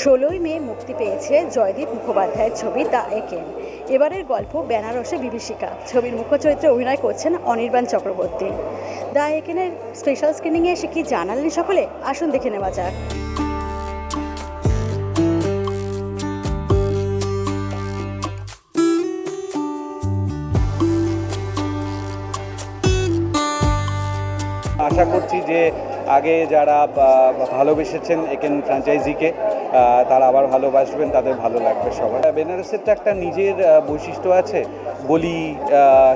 ষোলোই মে মুক্তি পেয়েছে জয়দীপ মুখোপাধ্যায়ের ছবি দ্য একেন। এবারের গল্প বেনারসে বিভীষিকা। ছবির মুখ্য চরিত্রে অভিনয় করছেন অনির্বাণ চক্রবর্তী। দ্য একেনের স্পেশাল স্ক্রিনিংয়ে এসে কি জানালেন সকলে? আসুন দেখে নেওয়া যাক। আশা করছি যে আগে যারা ভালোবেসেছেন একেন ফ্র্যাঞ্চাইজিকে তারা আবার ভালোবাসবেন, তাদের ভালো লাগবে সবার। বেনারসের তো একটা নিজের বৈশিষ্ট্য আছে। বলি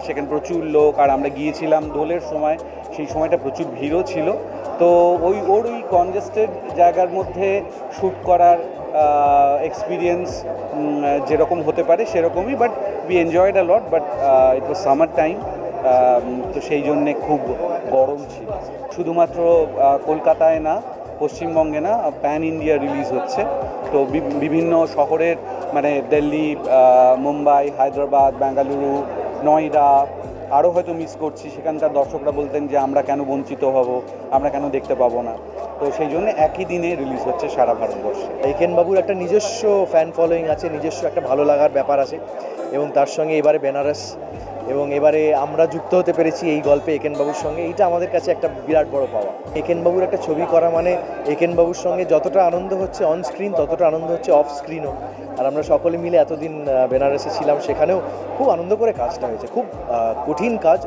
সেখানে প্রচুর লোক, আর আমরা গিয়েছিলাম দোলের সময়, সেই সময়টা প্রচুর ভিড়ও ছিল। তো ওই, ওর ওই কনজেস্টেড জায়গার মধ্যে শ্যুট করার এক্সপিরিয়েন্স যেরকম হতে পারে সেরকমই but we enjoyed a lot but it was summer time তো সেই জন্যে খুব গরম ছিল। শুধুমাত্র কলকাতায় না, পশ্চিমবঙ্গে না প্যান ইন্ডিয়া রিলিজ হচ্ছে। তো বিভিন্ন শহরের মানে দিল্লি মুম্বাই, হায়দ্রাবাদ, বেঙ্গালুরু, নয়ডা আরও হয়তো মিস করছি। সেখানকার দর্শকরা বলতেন যে, আমরা কেন বঞ্চিত হব? আমরা কেন দেখতে পাবো না? তো সেই জন্য একই দিনে রিলিজ হচ্ছে সারা ভারতবর্ষে। একেন বাবুর একটা নিজস্ব ফ্যান ফলোয়িং আছে, নিজস্ব একটা ভালো লাগার ব্যাপার আছে। এবং তার সঙ্গে এবারে বেনারস এবং এবারে আমরা যুক্ত হতে পেরেছি এই গল্পে একেনবাবুর সঙ্গে। এইটা আমাদের কাছে একটা বিরাট বড় পাওয়া। একেনবাবুর একটা ছবি করা মানে একেন বাবুর সঙ্গে যতটা আনন্দ হচ্ছে অন স্ক্রিন ততটা আনন্দ হচ্ছে অফ স্ক্রিনও আর আমরা সকলে মিলে এতদিন বেনারসে ছিলাম সেখানেও খুব আনন্দ করে কাজটা হয়েছে। খুব কঠিন কাজ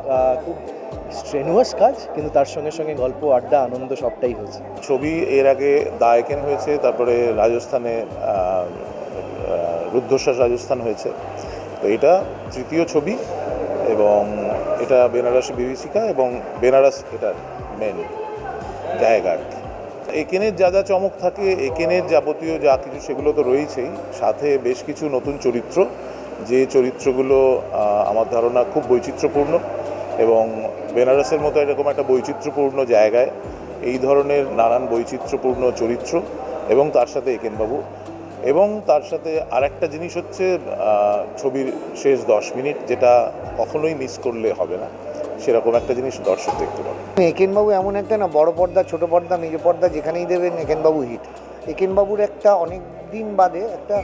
খুব স্ট্রেনুয়াস কাজ, কিন্তু তার সঙ্গে সঙ্গে গল্প, আড্ডা, আনন্দ সবটাই হয়েছে। ছবি এর আগে দায়কেন হয়েছে, তারপরে রাজস্থানে রুদ্ধশ্বাস রাজস্থান হয়েছে। তো এটা তৃতীয় ছবি। এবং এটা বেনারস বিভীষিকা এবং বেনারস এটার মেন জায়গা আর কি। একেনের যা যা চমক থাকে একেনের যাবতীয় যা কিছু সেগুলো তো রয়েছেই সাথে বেশ কিছু নতুন চরিত্র, যে চরিত্রগুলো আমার ধারণা খুব বৈচিত্র্যপূর্ণ এবং বেনারসের মতো এরকম একটা বৈচিত্র্যপূর্ণ জায়গায় এই ধরনের নানান বৈচিত্র্যপূর্ণ চরিত্র এবং তার সাথে একেনবাবু এবং তার সাথে আরেকটা জিনিস হচ্ছে ছবির শেষ দশ মিনিট যেটা কখনোই মিস করলে হবে না, সেরকম একটা জিনিস দর্শক দেখতে পাবে। একেনবাবু এমন একটা না, বড় পর্দা, ছোট পর্দা মেজো পর্দা যেখানেই দেবেন একেনবাবু হিট একেনবাবুর একটা অনেক দিন বাদে একটা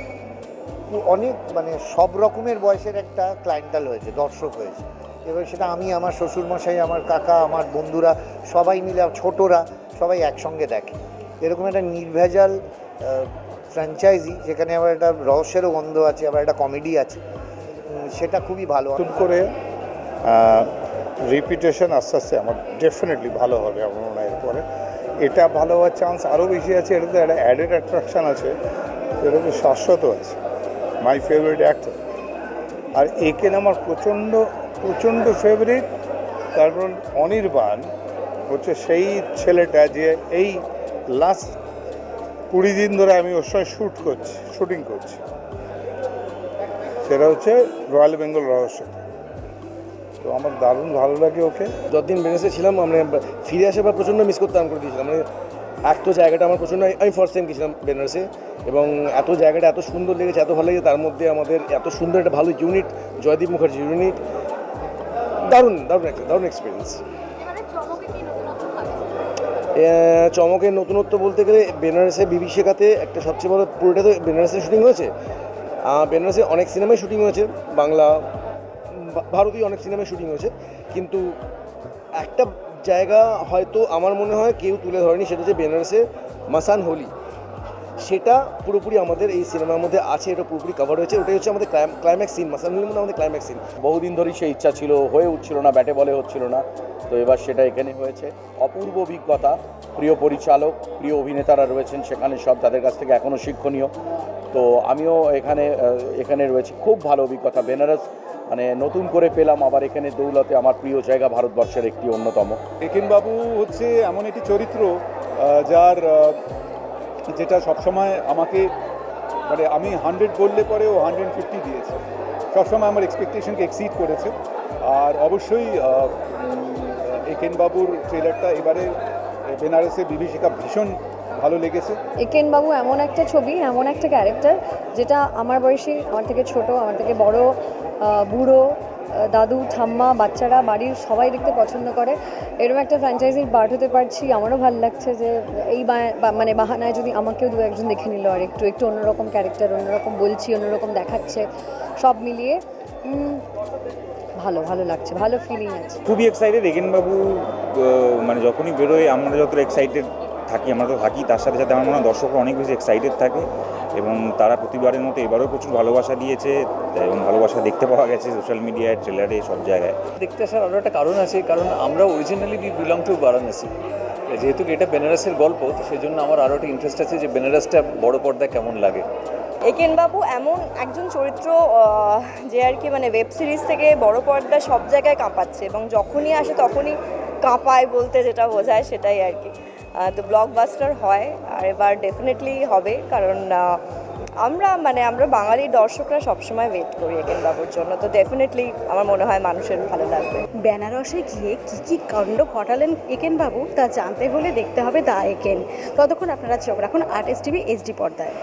অনেক মানে সব রকমের বয়সের একটা ক্লায়েন্টাল হয়েছে, দর্শক হয়েছে। এবার সেটা আমি, আমার শ্বশুরমশাই, আমার কাকা, আমার বন্ধুরা, সবাই মিলে, ছোটরা সবাই একসঙ্গে দেখে। এরকম একটা নির্ভেজাল ফ্র্যাঞ্চাইজি যেখানে আবার একটা রহস্যেরও গন্ধ আছে, আবার একটা কমেডি আছে। সেটা খুবই ভালো। নতুন করে রিপিটেশন আস্তে আস্তে আমার ডেফিনেটলি ভালো হবে, আমার মনে হয় এরপরে। এটা ভালো হওয়ার চান্স আরও বেশি আছে এটাতে একটা অ্যাডেড অ্যাট্রাকশান আছে এটাতে শাশ্বত আছে মাই ফেভারিট অ্যাক্টর আর একে আমার প্রচণ্ড প্রচণ্ড ফেভারিট তারপর অনির্বাণ হচ্ছে সেই ছেলেটা যে এই লাস্ট কুড়ি দিন ধরে আমি ওর সঙ্গে শ্যুট করছি শুটিং করছি। সেটা হচ্ছে রয়্যাল বেঙ্গল রহস্য। তো আমার দারুণ ভালো লাগে ওকে। যতদিন বেনেসে ছিলাম মানে ফিরে আসে বা প্রচণ্ড মিস করতে করে দিয়েছিলাম। মানে এক তো জায়গাটা আমার প্রচণ্ড আমি ফার্স্ট টাইম গেছিলাম বেনারসে এবং এত জায়গাটা এত সুন্দর লেগেছে এত ভালো লেগেছে তার মধ্যে আমাদের এত সুন্দর একটা ভালো ইউনিট জয়দীপ মুখার্জি ইউনিট দারুণ দারুণ একটা দারুণ এক্সপিরিয়েন্স চমকের নতুনত্ব বলতে গেলে বেনারসে বিবি শেখাতে একটা সবচেয়ে বড় পুরোটা তো বেনারসে শুটিং হয়েছে। বেনারসে অনেক সিনেমায় শুটিং হয়েছে, বাংলা ভারতীয় অনেক সিনেমায় শুটিং হয়েছে। কিন্তু একটা জায়গা হয়তো আমার মনে হয় কেউ তুলে ধরেনি, সেটা হচ্ছে বেনারসে মাসান হোলি। সেটা পুরোপুরি আমাদের এই সিনেমার মধ্যে আছে এটা পুরোপুরি কভার হয়েছে। ওটাই হচ্ছে আমাদের ক্লাইম্যাক্স সিন মাসান হোলির মধ্যে আমাদের ক্লাইম্যাক্স সিন বহুদিন ধরেই সেই ইচ্ছা ছিল হয়ে উঠছিল না ব্যাটে বলে হচ্ছিল না। তো এবার সেটা এখানে হয়েছে। অপূর্ব অভিজ্ঞতা প্রিয় পরিচালক প্রিয় অভিনেতারা রয়েছেন সেখানে সব তাদের কাছ থেকে এখনও শিক্ষণীয়। তো আমিও এখানে এখানে রয়েছি। খুব ভালো অভিজ্ঞতা। বেনারস মানে নতুন করে পেলাম আবার এখানে দৌলতে আমার প্রিয় জায়গা ভারতবর্ষের একটি অন্যতম। বাবু হচ্ছে এমন একটি চরিত্র যার যেটা সবসময় আমাকে মানে আমি হান্ড্রেড বললে পরে ও হান্ড্রেড ফিফটি দিয়েছে। সবসময় আমার এক্সপেকটেশনকে এক্সিড করেছে। আর অবশ্যই আহ, উম, বাবুর ট্রেলারটা এবারে বেনারসে বিভীষিকা ভীষণ ভালো লেগেছে। একেন বাবু এমন একটা ছবি এমন একটা ক্যারেক্টার যেটা আমার বয়সী আমার থেকে ছোট আমার থেকে বড় বুড়ো দাদু, ঠাম্মা, বাচ্চারা, বাড়ির সবাই দেখতে পছন্দ করে। এরকম একটা ফ্র্যাঞ্চাইজির পার্ট হতে পারছি। আমারও ভালো লাগছে যে এই মানে বাহানায় যদি আমাকেও দু একজন দেখে নিল আর একটু একটু অন্যরকম ক্যারেক্টার অন্যরকম বলছি, অন্যরকম দেখাচ্ছে, সব মিলিয়ে ভালো ভালো লাগছে, ভালো ফিলিং আছে। খুবই এক্সাইটেড এগেনবাবু মানে যখনই বেরোয় আমরা যত এক্সাইটেড থাকি আমরা তো থাকি। তার সাথে সাথে আমার মনে হয় দর্শকরা অনেক বেশি এক্সাইটেড থাকে এবং তারা প্রতিবারের মতো এবারেও প্রচুর ভালোবাসা দিয়েছে এবং ভালোবাসা দেখতে পাওয়া গেছে সোশ্যাল মিডিয়ায় ট্রেলারে সব জায়গায়। দেখতে আসার আরও একটা কারণ আছে কারণ আমরা originally be belong to Varanasi যেহেতু এটা বেনারসের গল্প তো সেই জন্য আমার আরও একটা ইন্টারেস্ট আছে যে বেনারসটা বড় পর্দায় কেমন লাগে। একেনবাবু এমন একজন চরিত্র যে আর কি মানে ওয়েব সিরিজ থেকে বড় পর্দা সব জায়গায় কাঁপাচ্ছে এবং যখনই আসে তখনই কাঁপায় বলতে যেটা বোঝায় সেটাই আর কি। তো ব্লকবাস্টার হয়, আর এবার ডেফিনেটলি হবে, কারণ আমরা মানে আমরা বাঙালি দর্শকরা সবসময় ওয়েট করি একেন বাবুর জন্য, তো ডেফিনেটলি আমার মনে হয় মানুষের ভালো লাগবে। বেনারসে গিয়ে কী কী কাণ্ড ঘটালেন একেন বাবু, তা জানতে হলে দেখতে হবে দা একেন। ততক্ষণ আপনারা চোখ রাখুন আর্টিস্ট টিভি এইচডি পর্দায়।